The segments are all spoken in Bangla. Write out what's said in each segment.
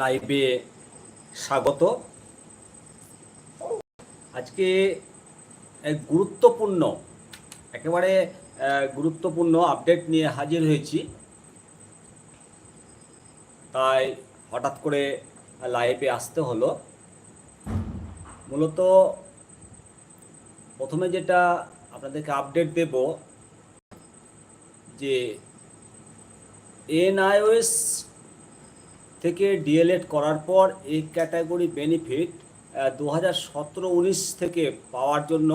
লাইভে স্বাগত। আজকে গুরুত্বপূর্ণ, একেবারে গুরুত্বপূর্ণ আপডেট নিয়ে হাজির হয়েছি। তাই হঠাৎ করে লাইভে আসতে হলো। মূলত প্রথমে যেটা আপনাদেরকে আপডেট দেব যে এনআইওএস থেকে ডিএলএড করার পর এই ক্যাটাগরি বেনিফিট দু হাজার সতেরো উনিশ থেকে পাওয়ার জন্য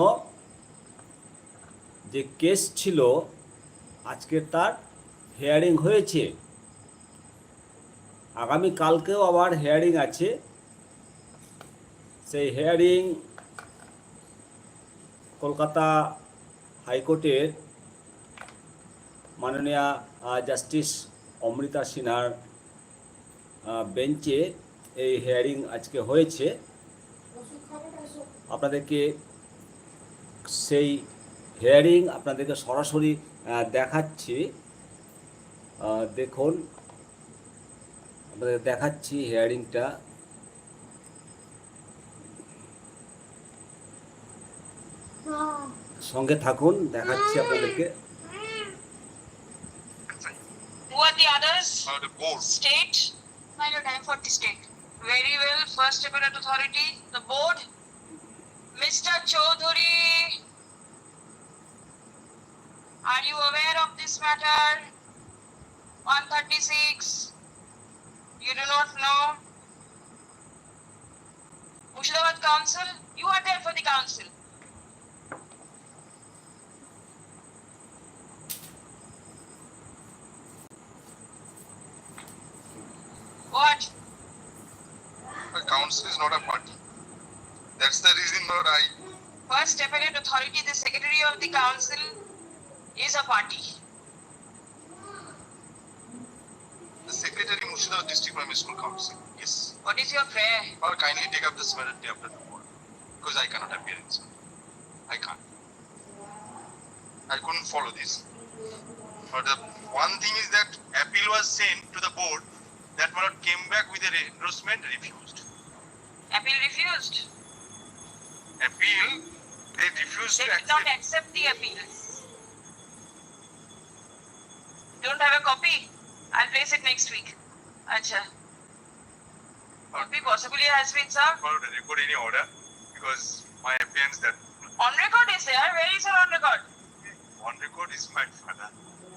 যে কেস ছিল, আজকে তার হেয়ারিং হয়েছে। আগামী কালকেও আবার হেয়ারিং আছে। সেই হেয়ারিং কলকাতা হাইকোর্টের মাননীয়া জাস্টিস অমৃতা সিনহার বেঞ্চে এই হেয়ারিং আজকে হয়েছে আপনাদেরকে সেই হেয়ারিং আপনাদেরকে সরাসরি দেখাচ্ছি দেখুন আপনাদের দেখাচ্ছি হেয়ারিংটা সঙ্গে থাকুন দেখাচ্ছি আপনাদেরকে Who are the others? Uh, the board. State. Find your time for state. Very well. First appellate authority, the board. Mr. Chaudhary. Are you aware of this matter? 136. You do not know. Murshidabad Council. You are there for the council. What? The council is not a party. That's the reason that I. First appellate authority, the secretary of the council is a party. The secretary Murshidabad District Primary School Council. Yes. What is your prayer? Or kindly take up this matter day after the board. Because I cannot appear in this. I can't. I couldn't follow this. But the one thing is that appeal was sent to the board. That matter came back with a endorsement refused. Appeal refused. Appeal, they refused They to did not accept. accept the appeal. Don't have a copy? I'll place it next week. Acha. Could be possibly has been served. Followed a record any order because my appearance that On record is there. Where is it on record? on record is my father.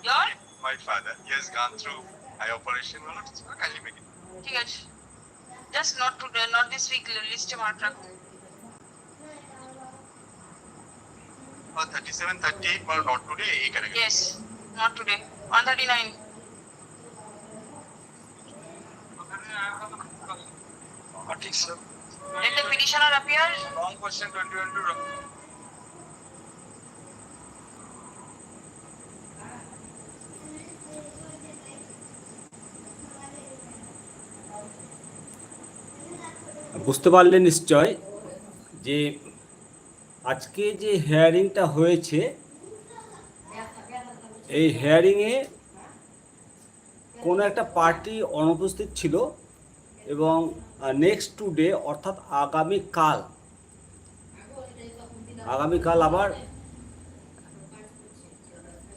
Your? My father. He has gone through eye operation. Well, it's- Kindly make it. ঠিক আছে Just not to not this week লিস্টে মার্ক রাখুন Uh, 37, 38, but not today. এই category. Yes not today one thirty nine Uh, ঠিক sir. Let the petitioner appear. Wrong question 21 to বুঝতে পারলেন নিশ্চয় যে আজকে যে হেয়ারিংটা হয়েছে, এই হেয়ারিংয়ে কোনো একটা পার্টি অনুপস্থিত ছিল এবং নেক্সট টু ডে অর্থাৎ আগামীকাল আগামীকাল আবার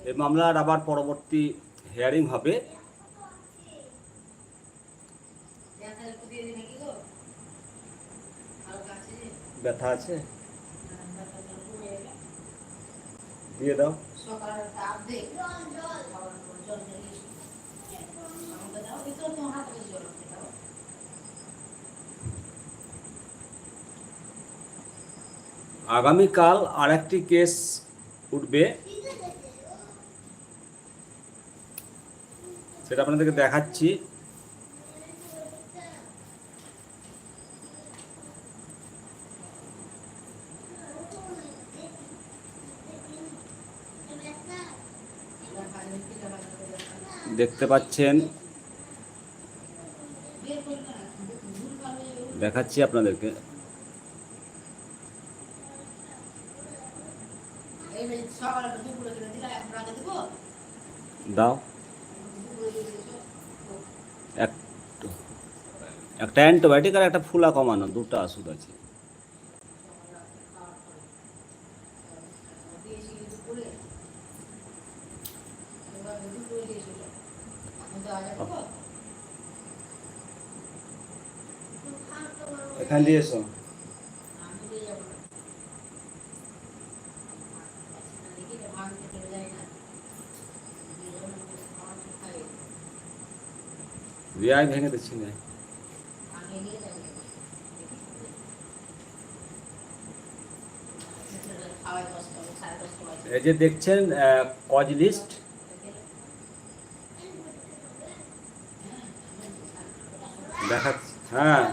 এই মামলার আবার পরবর্তী হেয়ারিং হবে। ব্যথা আছে? দিয়ে দাও। আগামীকাল আর একটি কেস উঠবে। সেটা আপনাদেরকে দেখাচ্ছি। দেখতে পাচ্ছেন। দেখাচ্ছি আপনাদেরকে। দাও। এক একটা অ্যান্টিবায়োটিক আর একটা ফুলা কমানো, দুটো ওষুধ আছে এখান দিয়ে এসো রিয়ায় ভেঙে দিচ্ছি না। এই যে দেখছেন কজ লিস্ট দেখাচ্ছি হ্যাঁ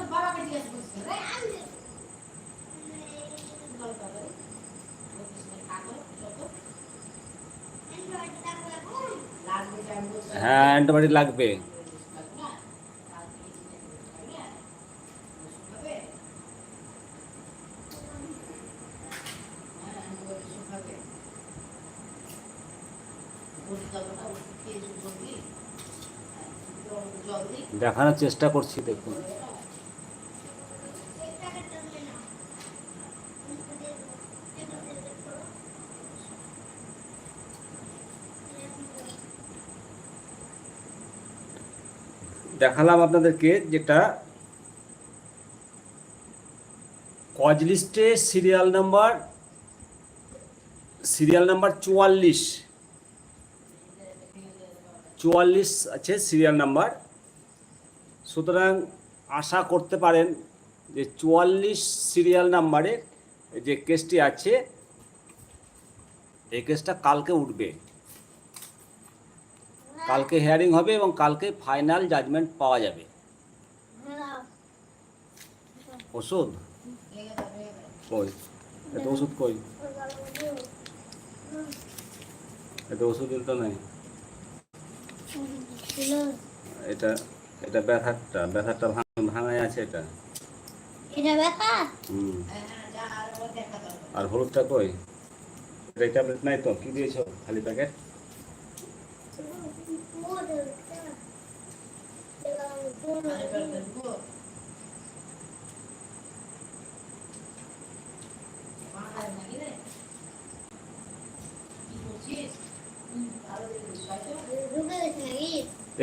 হ্যাঁ অ্যান্টিবায়োটিক লাগবে। দেখানোর চেষ্টা করছি দেখুন। দেখালাম আপনাদেরকে যেটা কজ লিস্টে সিরিয়াল নাম্বার সিরিয়াল নাম্বার চুয়াল্লিশ। চুয়াল্লিশ আছে সিরিয়াল নাম্বার সুতরাং আশা করতে পারেন যে চুয়াল্লিশ সিরিয়াল নাম্বারে যে কেসটি আছে, এই কেসটা কালকে উঠবে। কালকে হিয়ারিং হবে এবং কালকে ফাইনাল জাজমেন্ট পাওয়া যাবে। ওষুধ? কই? এটা ওষুধ কই? এটা ওষুধ তো নাই। এটা এটা ব্যথাটা ব্যথাটা ভাঙ- ভাঙাই আছে এটা। আর হলুদটা কই? এটা ট্যাবলেট নাই তো? কি দিয়েছ খালি প্যাকেট?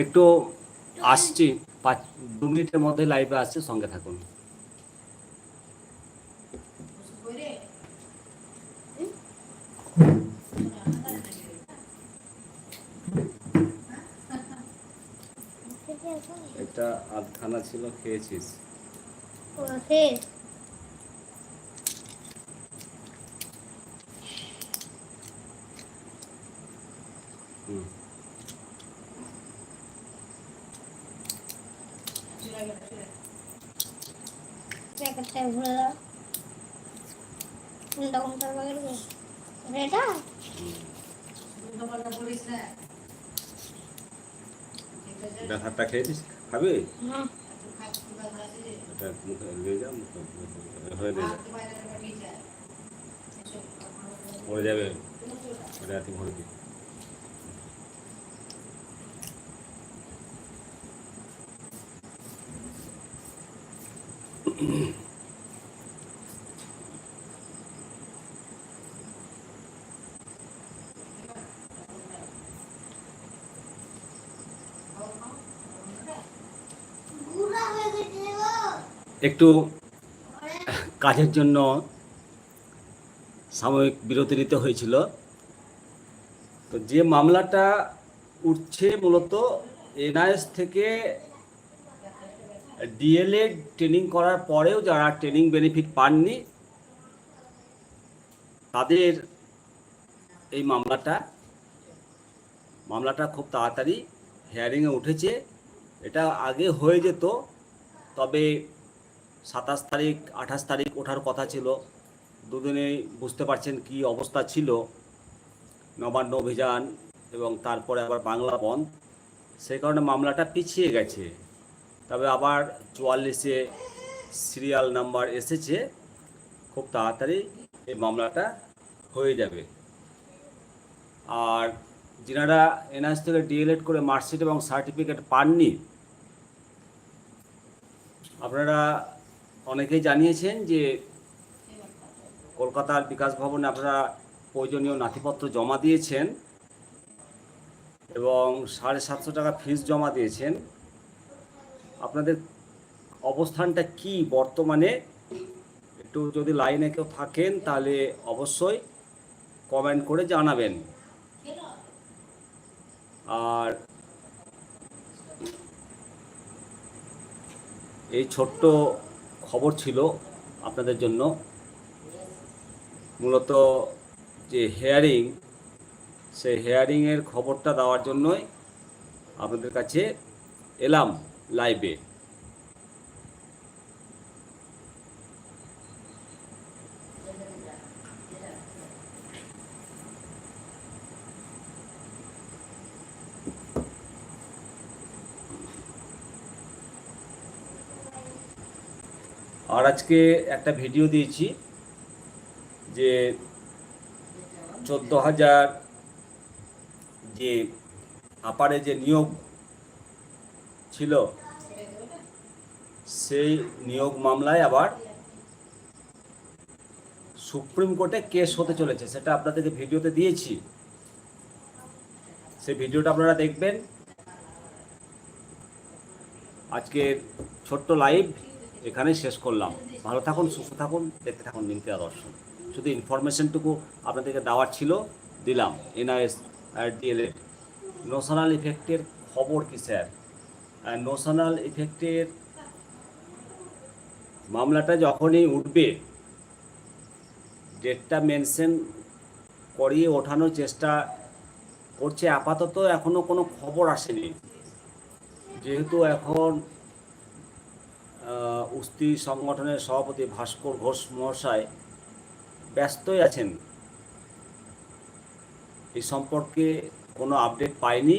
একটু আসছি পাঁচ দু মিনিটের মধ্যে লাইভে আসছে সঙ্গে থাকুন। এটা আধখানা ছিল খেয়েছিস? ব্যথারটা খেয়েছিস? খাবি? হ্যাঁ এটা মুখে নিয়ে যা হয়ে নিয়ে যা পড়ে যাবে রাতে ভরে দিই। গুড়া একটু কাজের জন্য সাময়িক বিরতি নিতে হয়েছিল। তো যে মামলাটা উঠছে মূলত এনআইএস থেকে ডিএলএড ট্রেনিং করার পরেও যারা ট্রেনিং বেনিফিট পাননি, তাদের এই মামলাটা মামলাটা খুব তাড়াতাড়ি হেয়ারিংয়ে উঠেছে। এটা আগে হয়ে যেত, তবে সাতাশ তারিখ, আঠাশ তারিখ ওঠার কথা ছিল। দুদিনে বুঝতে পারছেন কি অবস্থা ছিল। নবান্ন অভিযান এবং তারপরে আবার বাংলা বন্ধ। সেই কারণে মামলাটা পিছিয়ে গেছে। তবে আবার চুয়াল্লিশে সিরিয়াল নাম্বার এসেছে। খুব তাড়াতাড়ি এই মামলাটা হয়ে যাবে। আর যিনারা এনআইএস থেকে ডিএলএড করে মার্কশিট এবং সার্টিফিকেট পাননি, আপনারা অনেকেই জানিয়েছেন যে কলকাতার বিকাশ ভবনে আপনারা প্রয়োজনীয় নথিপত্র জমা দিয়েছেন এবং সাড়ে সাতশো টাকা ফিস জমা দিয়েছেন। আপনাদের অবস্থানটা কি বর্তমানে? একটু যদি লাইনে কেউ থাকেন তাহলে অবশ্যই কমেন্ট করে জানাবেন। আর এই ছোট্ট খবর ছিল আপনাদের জন্য। মূলত যে হেয়ারিং সেই হেয়ারিংয়ের খবরটা দেওয়ার জন্যই আপনাদের কাছে এলাম লাইভে আজকে একটা ভিডিও দিয়েছি যে চোদ্দ হাজার যে আপারে যে নিয়োগ ছিল, সেই নিয়োগ মামলায় আবার সুপ্রিম কোর্টে কেস হতে চলেছে। সেটা আপনাদেরকে ভিডিওতে দিয়েছি। সেই ভিডিওটা আপনারা দেখবেন। আজকের ছোট্ট লাইভ এখানেই শেষ করলাম। ভালো থাকুন, সুস্থ থাকুন, দেখতে থাকুন মিনকে দর্শন শুধু ইনফরমেশনটুকু আপনাদেরকে দেওয়ার ছিল, দিলাম। এনআইএস ডিএলএড নোশনাল ইফেক্টের খবর কি, স্যার? নোশনাল ইফেক্টের মামলাটা যখনই উঠবে ডেটটা মেনশন করিয়ে ওঠানোর চেষ্টা করছে। আপাতত এখনও কোনো খবর আসেনি। যেহেতু এখন উস্তি সংগঠনের সভাপতি ভাস্কর ঘোষ মহাশয় ব্যস্তই আছেন। এই সম্পর্কে কোনো আপডেট পাইনি,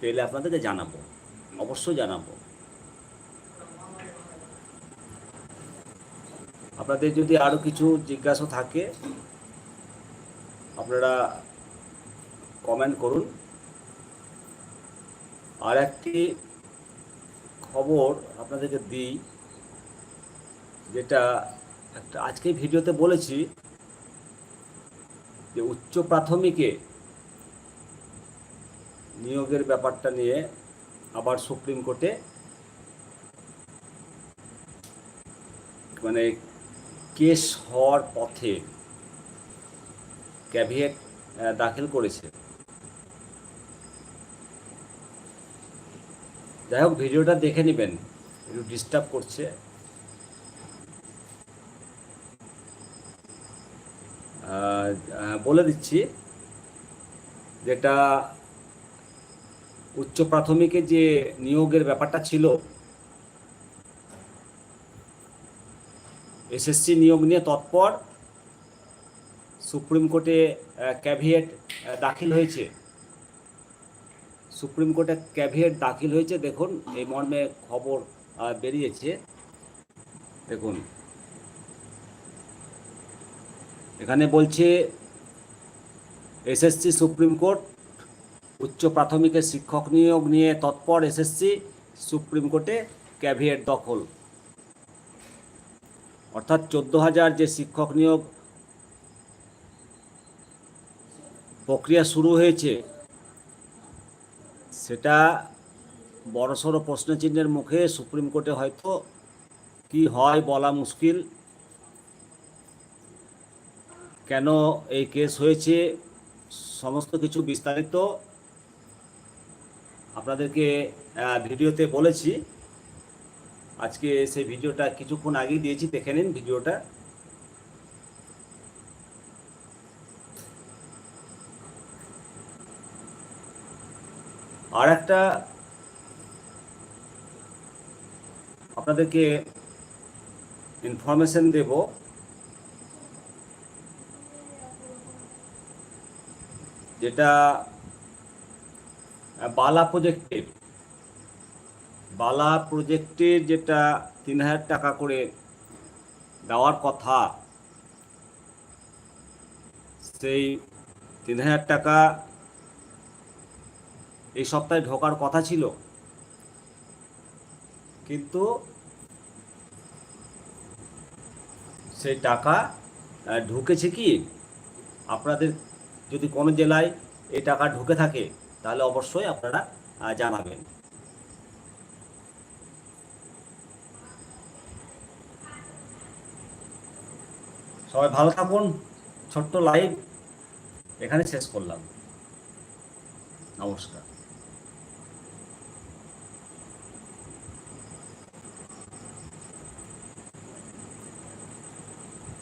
পেলে আপনাদেরকে জানাব, অবশ্যই জানাব। আপনাদের যদি আরও কিছু জিজ্ঞাসা থাকে, আপনারা কমেন্ট করুন। আর একটি খবর আপনাদেরকে দিই, যেটা একটা আজকে ভিডিওতে বলেছি যে উচ্চ প্রাথমিকে নিয়োগের ব্যাপারটা নিয়ে আবার সুপ্রিম কোর্টে মানে কেস হওয়ার পথে ক্যাভিয়েট দাখিল করেছে। যাই হোক, ভিডিওটা দেখে নেবেন। একটু ডিস্টার্ব করছে। বলে দিচ্ছি, যেটা উচ্চ প্রাথমিকে যে নিয়োগের ব্যাপারটা ছিল, এসএসসি নিয়োগ নিয়ে তৎপর সুপ্রিম কোর্টে ক্যাভিয়েট দাখিল হয়েছে। সুপ্রিম কোর্টে ক্যাভিয়েট দাখিল হয়েছে, দেখুন, এই মর্মে খবর বেরিয়েছে। দেখুন। এখানে বলছে, এসএসসি সুপ্রিম কোর্ট, উচ্চ প্রাথমিকের শিক্ষক নিয়োগ নিয়ে তৎপর এসএসসি সুপ্রিম কোর্টে ক্যাভিয়েট দখল। অর্থাৎ চোদ্দ হাজার যে শিক্ষক নিয়োগ প্রক্রিয়া শুরু হয়েছে সেটা বড়সড় প্রশ্নচিহ্নের মুখে সুপ্রিম কোর্টে হয়তো কি হয় বলা মুশকিল। কেন এই কেস হয়েছে, সমস্ত কিছু বিস্তারিত আপনাদেরকে ভিডিওতে বলেছি। আজকে সেই ভিডিওটা কিছুক্ষণ আগেই দিয়েছি, দেখে নিন ভিডিওটা। আর একটা আপনাদেরকে ইনফরমেশন দেব। যেটা বালা প্রজেক্টের বালা প্রজেক্টের যেটা তিন হাজার টাকা করে দেওয়ার কথা, সেই তিন হাজার টাকা এই সপ্তাহে ঢোকার কথা ছিল। কিন্তু সেই টাকা ঢুকেছে কি? আপনাদের যদি কোনো জেলায় এই টাকা ঢুকে থাকে, তাহলে অবশ্যই আপনারা জানাবেন। সবাই ভালো থাকুন, ছোট্ট লাইভ এখানে শেষ করলাম। নমস্কার।